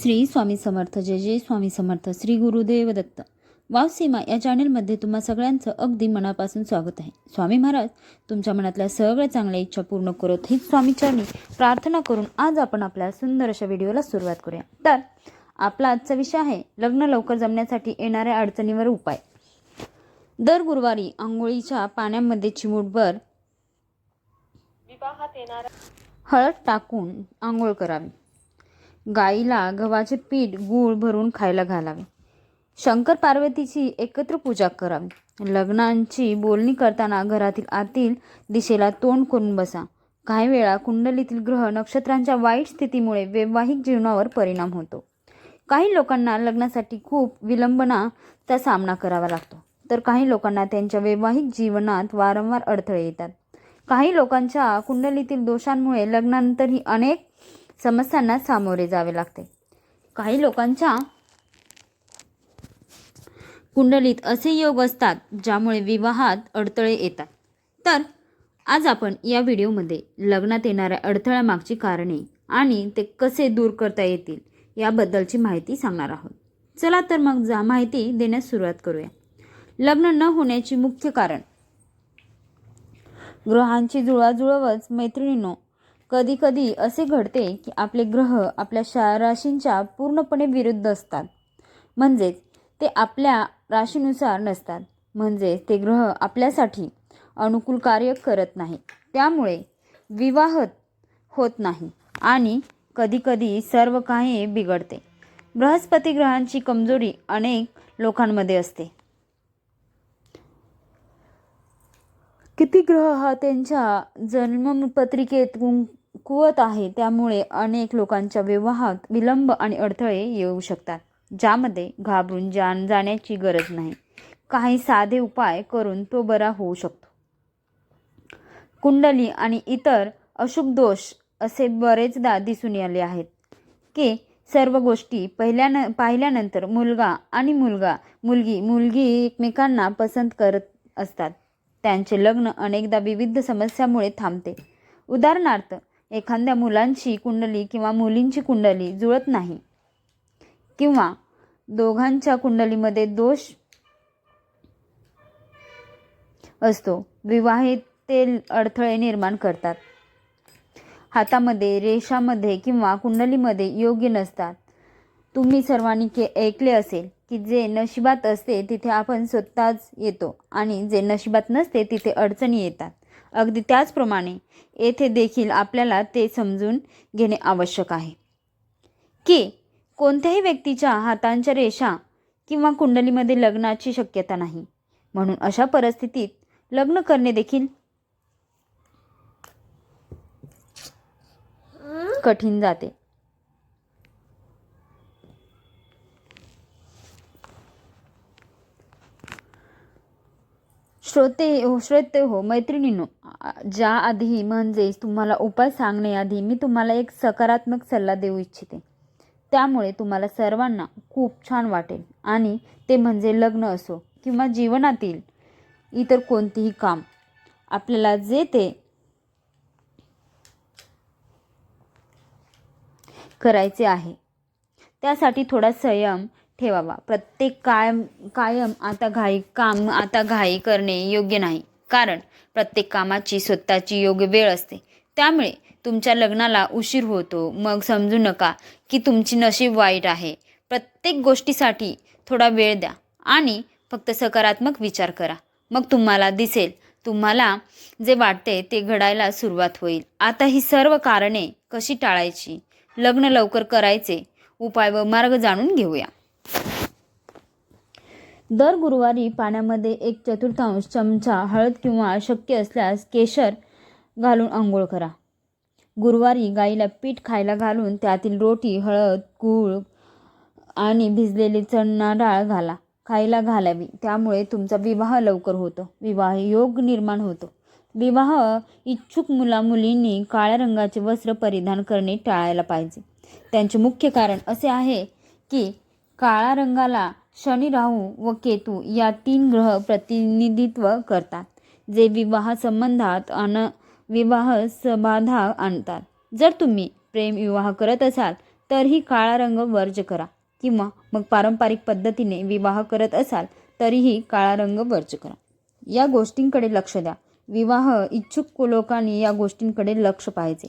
श्री स्वामी समर्थ जय जय स्वामी समर्थ श्री गुरुदेव दत्त. वाव सीमा या चॅनेलमध्ये तुम्हा सगळ्यांचं अगदी मनापासून स्वागत आहे. स्वामी महाराज तुमच्या मनातल्या सगळ्या चांगल्या इच्छा पूर्ण करत हीच स्वामी चरणी प्रार्थना करून आज आपण आपल्या सुंदर अशा व्हिडिओला सुरुवात करूया. तर आपला आजचा विषय आहे लग्न लवकर जमण्यासाठी येणाऱ्या अडचणीवर उपाय. दर गुरुवारी आंघोळीच्या पाण्यामध्ये चिमूटभर हळद टाकून आंघोळ करावी. गाईला गव्हाचे पीठ गूळ भरून खायला घालावे. शंकर पार्वतीची एकत्र पूजा करावी. लग्नांची बोलणी करताना घरातील आतील दिशेला तोंड करून बसा. काही वेळा कुंडलीतील ग्रह नक्षत्रांच्या वाईट स्थितीमुळे वैवाहिक जीवनावर परिणाम होतो. काही लोकांना लग्नासाठी खूप विलंबनाचा सामना करावा लागतो. तर काही लोकांना त्यांच्या वैवाहिक जीवनात वारंवार अडथळे येतात. काही लोकांच्या कुंडलीतील दोषांमुळे लग्नानंतरही अनेक समस्यांना सामोरे जावे लागते. काही लोकांच्या कुंडलीत असे योग असतात ज्यामुळे विवाहात अडथळे येतात. तर आज आपण या व्हिडिओमध्ये लग्नात येणाऱ्या अडथळ्यामागची कारणे आणि ते कसे दूर करता येतील याबद्दलची माहिती सांगणार आहोत. चला तर मग जा माहिती देण्यास सुरुवात करूया. लग्न न होण्याची मुख्य कारण. ग्रहांची जुळवाजुळवच मैत्रिणींनो कधी कधी असे घडते की आपले ग्रह आपल्या शा राशींच्या पूर्णपणे विरुद्ध असतात. म्हणजेच ते आपल्या राशीनुसार नसतात. म्हणजे ते ग्रह आपल्यासाठी अनुकूल कार्य करत नाही. त्यामुळे विवाह होत नाही आणि कधीकधी सर्व काही बिघडते. बृहस्पती ग्रहांची कमजोरी अनेक लोकांमध्ये असते. किती ग्रह हा त्यांच्या जन्मपत्रिकेत कुवत आहे त्यामुळे अनेक लोकांच्या विवाहात विलंब आणि अडथळे येऊ शकतात ज्यामध्ये घाबरून जाण जाण्याची गरज नाही. काही साधे उपाय करून तो बरा होऊ शकतो. कुंडली आणि इतर अशुभ दोष असे बरेचदा दिसून आले आहेत की सर्व गोष्टी पहिल्यान पाहिल्यानंतर मुलगा आणि मुलगा मुलगी मुलगी एकमेकांना पसंत करत असतात. त्यांचे लग्न अनेकदा विविध समस्यामुळे थांबते. उदाहरणार्थ एखाद्या मुलांची कुंडली किंवा मुलींची कुंडली जुळत नाही. किंवा दोघांच्या कुंडलीमध्ये दोष असतो. विवाहितेल अडथळे निर्माण करतात. हातामध्ये रेषामध्ये किंवा कुंडलीमध्ये योग्य नसतात. तुम्ही सर्वांनी के ऐकले असेल की जे नशिबात असते तिथे आपण स्वतःच येतो आणि जे नशिबात नसते तिथे अडचणी येतात. अगदी त्याचप्रमाणे येथे देखील आपल्याला ते समजून घेणे आवश्यक आहे. की. कोणत्याही व्यक्तीच्या हातांच्या रेषा किंवा कुंडलीमध्ये लग्नाची शक्यता नाही. म्हणून अशा परिस्थितीत लग्न करणे देखील कठीण जाते. श्रोते हो श्रोते हो मैत्रिणींनो ज्या आधी म्हणजेच तुम्हाला उपाय सांगण्याआधी मी तुम्हाला एक सकारात्मक सल्ला देऊ इच्छिते. त्यामुळे तुम्हाला सर्वांना खूप छान वाटेल. आणि ते म्हणजे लग्न असो किंवा जीवनातील इतर कोणतेही काम आपल्याला जे ते करायचे आहे. त्यासाठी थोडा संयम ठेवावा प्रत्येक कायम कायम आता घाई काम आता घाई करणे योग्य नाही. कारण प्रत्येक कामाची स्वतःची योग्य वेळ असते. त्यामुळे तुमच्या लग्नाला उशीर होतो. मग समजू नका की तुमची नशीब वाईट आहे. प्रत्येक गोष्टीसाठी थोडा वेळ द्या आणि फक्त सकारात्मक विचार करा. मग तुम्हाला दिसेल तुम्हाला जे वाटते ते घडायला सुरुवात होईल. आता ही सर्व कारणे कशी टाळायची? लग्न लवकर करायचे उपाय व मार्ग जाणून घेऊया. दर गुरुवारी पाण्यामध्ये एक चतुर्थांश चमचा हळद किंवा शक्य असल्यास केशर घालून आंघोळ करा. गुरुवारी गाईला पीठ खायला घालून त्यातील रोटी हळद गूळ आणि भिजलेली चणा डाळ घाला. खायला घालावी. त्यामुळे तुमचा विवाह लवकर होतो. विवाह योग निर्माण होतो. विवाह इच्छुक मुला मुलींनी काळ्या रंगाचे वस्त्र परिधान करणे टाळायला पाहिजे. त्यांचे मुख्य कारण असे आहे की काळा रंगाला शनी राहू व केतू या तीन ग्रह प्रतिनिधित्व करतात जे विवाह संबंधात अन विवाह समाधा आणतात. जर तुम्ही प्रेम विवाह करत असाल तरीही काळा रंग वर्ज करा किंवा मग पारंपरिक पद्धतीने विवाह करत असाल तरीही काळा रंग वर्ज करा. या गोष्टींकडे लक्ष द्या. विवाह इच्छुक लोकांनी या गोष्टींकडे लक्ष पाहिजे.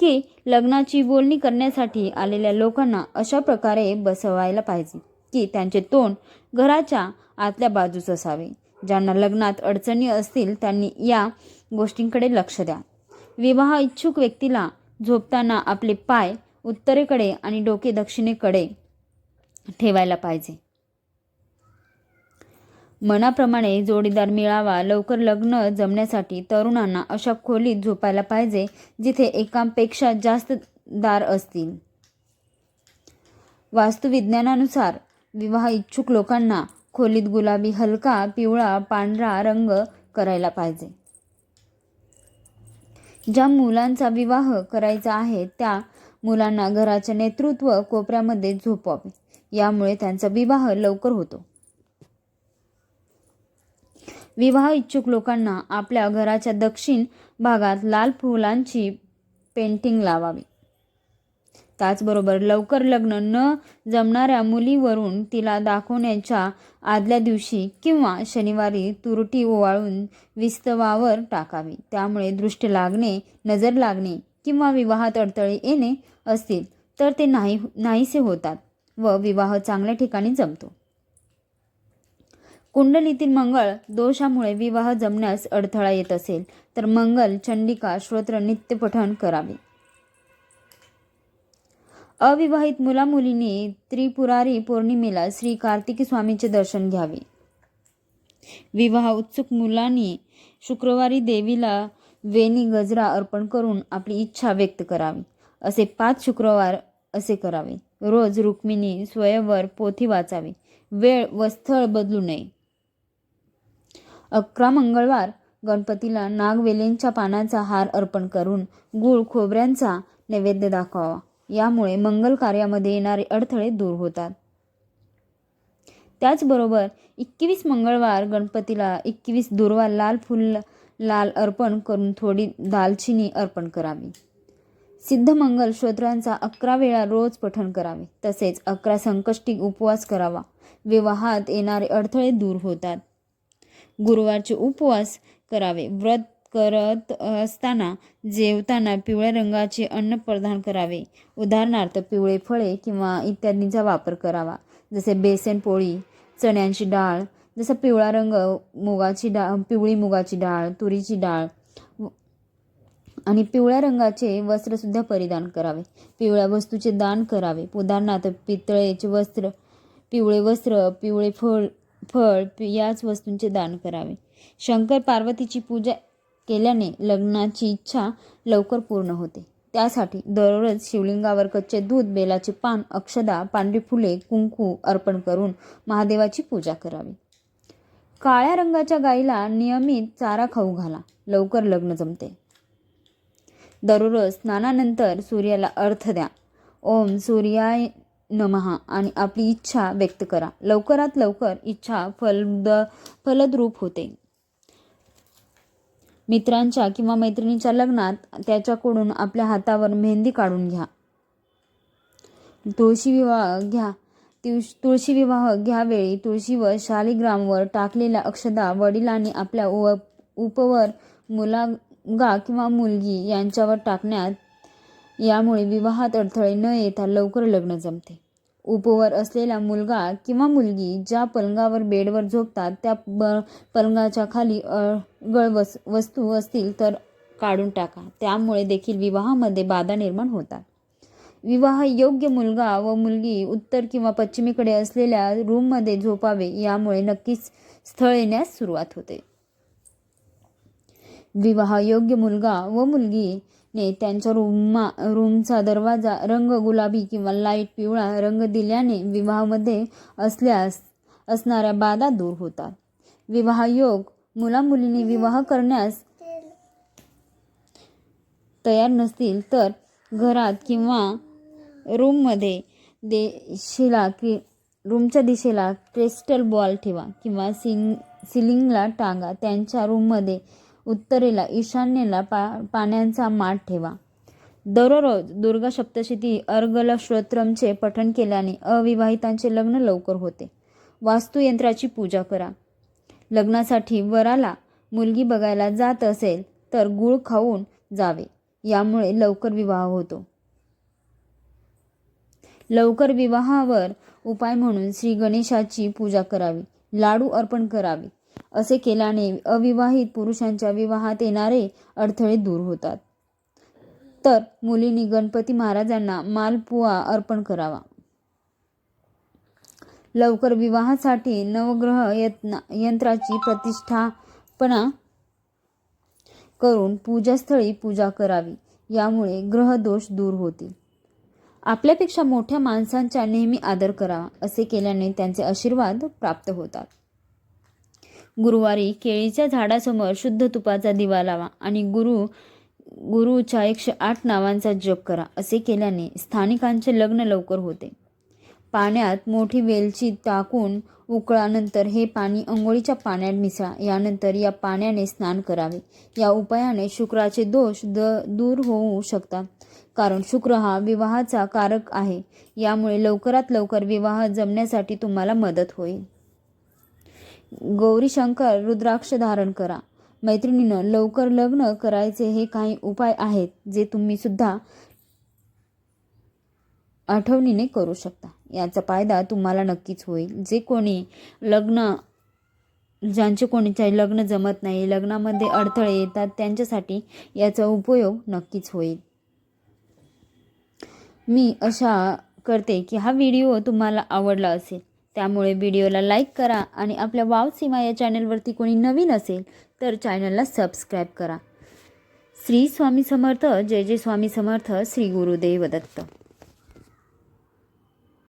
की लग्नाची बोलणी करण्यासाठी आलेल्या लोकांना अशा प्रकारे बसवायला पाहिजे. की त्यांचे तोंड घराच्या आतल्या बाजूस असावे. ज्यांना लग्नात अडचणी असतील त्यांनी या गोष्टींकडे लक्ष द्या. विवाह इच्छुक व्यक्तीला झोपताना आपले पाय उत्तरेकडे आणि डोके दक्षिणेकडे ठेवायला पाहिजे. मनाप्रमाणे जोडीदार मिळावा लवकर लग्न जमण्यासाठी तरुणांना अशा खोलीत झोपायला पाहिजे जिथे एकापेक्षा जास्त दार असतील. वास्तुविज्ञानानुसार विवाह इच्छुक लोकांना खोलीत गुलाबी हलका पिवळा पांढरा रंग करायला पाहिजे. ज्या मुलांचा विवाह करायचा आहे त्या मुलांना घराच्या नेतृत्व कोपऱ्यामध्ये झोपवावे यामुळे त्यांचा विवाह लवकर होतो. विवाह इच्छुक लोकांना आपल्या घराच्या दक्षिण भागात लाल फुलांची पेंटिंग लावावी. त्याचबरोबर लवकर लग्न न जमणाऱ्या मुलीवरून तिला दाखवण्याच्या आदल्या दिवशी किंवा शनिवारी तुरटी ओवाळून विस्तवावर टाकावी. त्यामुळे दृष्टी लागणे नजर लागणे किंवा विवाहात अडथळे येणे असतील तर ते नाही नाहीसे होतात व विवाह चांगल्या ठिकाणी जमतो. कुंडलीतील मंगळ दोषामुळे विवाह जमण्यास अडथळा येत असेल तर मंगल चंडिका श्रोत्र नित्यपठण करावे. अविवाहित मुलामुलींनी त्रिपुरारी पौर्णिमेला श्री कार्तिकी स्वामींचे दर्शन घ्यावे. विवाह उत्सुक मुलांनी शुक्रवारी देवीला वेणी गजरा अर्पण करून आपली इच्छा व्यक्त करावी. असे पाच शुक्रवार असे करावे. रोज रुक्मिणी स्वयंवर पोथी वाचावी. वेळ व स्थळ बदलू नये. अकरा मंगळवार गणपतीला नागवेलींच्या पानाचा हार अर्पण करून गूळ खोबऱ्यांचा नैवेद्य दाखवावा. यामुळे मंगल कार्यामध्ये येणारे अडथळे दूर होतात. त्याचबरोबर एकवीस मंगळवार गणपतीला एकवीस दुर्वा लाल फुल लाल अर्पण करून थोडी दालचिनी अर्पण करावी. सिद्धमंगल स्तोत्रांचा अकरा वेळा रोज पठण करावे. तसेच अकरा संकष्टी उपवास करावा. विवाहात येणारे अडथळे दूर होतात. गुरुवारचे उपवास करावे. व्रत करत असताना जेवताना पिवळ्या रंगाचे अन्न प्रदान करावे. उदाहरणार्थ पिवळे फळे किंवा इत्यादींचा वापर करावा. जसे बेसन पोळी चण्यांची डाळ जसा पिवळा रंग मुगाची डाळ पिवळी मुगाची डाळ तुरीची डाळ आणि पिवळ्या रंगाचे वस्त्रसुद्धा परिधान करावे. पिवळ्या वस्तूचे दान करावे. उदाहरणार्थ पितळेचे वस्त्र पिवळे वस्त्र पिवळे फळ फळ याच वस्तूंचे दान करावे. शंकर पार्वतीची पूजा केल्याने लग्नाची इच्छा लवकर पूर्ण होते. त्यासाठी दररोज शिवलिंगावर कच्चे दूध बेलाचे पान अक्षदा पांढरी फुले कुंकू अर्पण करून महादेवाची पूजा करावी. काळ्या रंगाच्या गाईला नियमित चारा खाऊ घाला. लवकर लग्न जमते. दररोज स्नानानंतर सूर्याला अर्थ द्या. ओम सूर्याय नमहा आणि आपली इच्छा व्यक्त करा. लवकरात लवकर इच्छा फलद फलद्रूप होते. मित्रांच्या किंवा मैत्रिणीच्या लग्नात त्याच्याकडून आपल्या हातावर मेहंदी काढून घ्या. तुळशी विवाह घ्या. तुळशी तुळशी विवाह घ्यावेळी तुळशीवर शालिग्रामवर टाकलेल्या अक्षदा वडिलांनी आपल्या उ उपवर मुलागा किंवा मुलगी यांच्यावर टाकण्यात यामुळे विवाहात अडथळे न येता लवकर लग्न जमते. उपवर असलेला मुलगा किंवा मुलगी ज्या पलंगावर बेडवर झोपतात त्या ब पलंगाच्या खाली अळगळ वस वस्तू असतील तर काढून टाका. त्यामुळे देखील विवाहामध्ये बाधा निर्माण होतात. विवाह योग्य मुलगा व मुलगी उत्तर किंवा पश्चिमेकडे असलेल्या रूममध्ये झोपावे यामुळे नक्कीच स्थळ येण्यास सुरुवात होते. विवाह योग्य मुलगा व मुलगी ने त्यांच्या रूममा रूमचा दरवाजा रंग गुलाबी किंवा लाइट पिवळा रंग दिल्याने विवाहामध्ये असल्यास असणाऱ्या बाधा दूर होतात. विवाहयोग मुलामुलींनी विवाह करण्यास तयार नसतील तर घरात किंवा रूममध्ये देशीला की रूमच्या दिशेला क्रिस्टल बॉल ठेवा किंवा सिंग सिलिंगला टांगा. त्यांच्या रूममध्ये उत्तरेला ईशान्येला पा पाण्याचा माठ ठेवा. दररोज दुर्गा सप्तशती अर्गल श्रोत्रमचे पठण केल्याने अविवाहितांचे लग्न लवकर होते. वास्तुयंत्राची पूजा करा. लग्नासाठी वराला मुलगी बघायला जात असेल तर गुळ खाऊन जावे. यामुळे लवकर विवाह होतो. लवकर विवाहावर उपाय म्हणून श्री गणेशाची पूजा करावी. लाडू अर्पण करावे. असे केल्याने अविवाहित पुरुषांच्या विवाहात येणारे अडथळे दूर होतात. तर मुलींनी गणपती महाराजांना मालपुआ अर्पण करावा. लवकर विवाहासाठी नवग्रह यंत्राची प्रतिष्ठापना करून पूजास्थळी पूजा करावी. यामुळे ग्रहदोष दूर होतील. आपल्यापेक्षा मोठ्या माणसांचा नेहमी आदर करावा असे केल्याने त्यांचे आशीर्वाद प्राप्त होतात. गुरुवारी केळीच्या झाडासमोर शुद्ध तुपाचा दिवा लावा आणि गुरु गुरुच्या एकशे आठ नावांचा जप करा असे केल्याने स्थानिकांचे लग्न लवकर होते. पाण्यात मोठी वेलची टाकून उकळानंतर हे पाणी अंघोळीच्या पाण्यात मिसळा यानंतर या पाण्याने स्नान करावे. या उपायाने शुक्राचे दोष द दूर होऊ शकतात कारण शुक्र हा विवाहाचा कारक आहे. यामुळे लवकरात लवकर विवाह जमण्यासाठी तुम्हाला मदत होईल. गौरी शंकर रुद्राक्ष धारण करा. मैत्रिणीनं लवकर लग्न करायचे हे काही उपाय आहेत जे तुम्ही सुद्धा आठवणीने करू शकता. याचा फायदा तुम्हाला नक्कीच होईल. जे कोणी लग्न ज्यांचे कोणीच्या लग्न जमत नाही लग्नामध्ये अडथळे येतात त्यांच्यासाठी याचा उपयोग नक्कीच होईल. मी अशा करते की हा व्हिडिओ तुम्हाला आवडला असेल. त्यामुळे व्हिडिओला लाईक करा आणि आपल्या वाव सीमा या चॅनलवरती कोणी नवीन असेल तर चॅनलला सबस्क्राईब करा. श्री स्वामी समर्थ जय जय स्वामी समर्थ श्री गुरुदेव दत्त.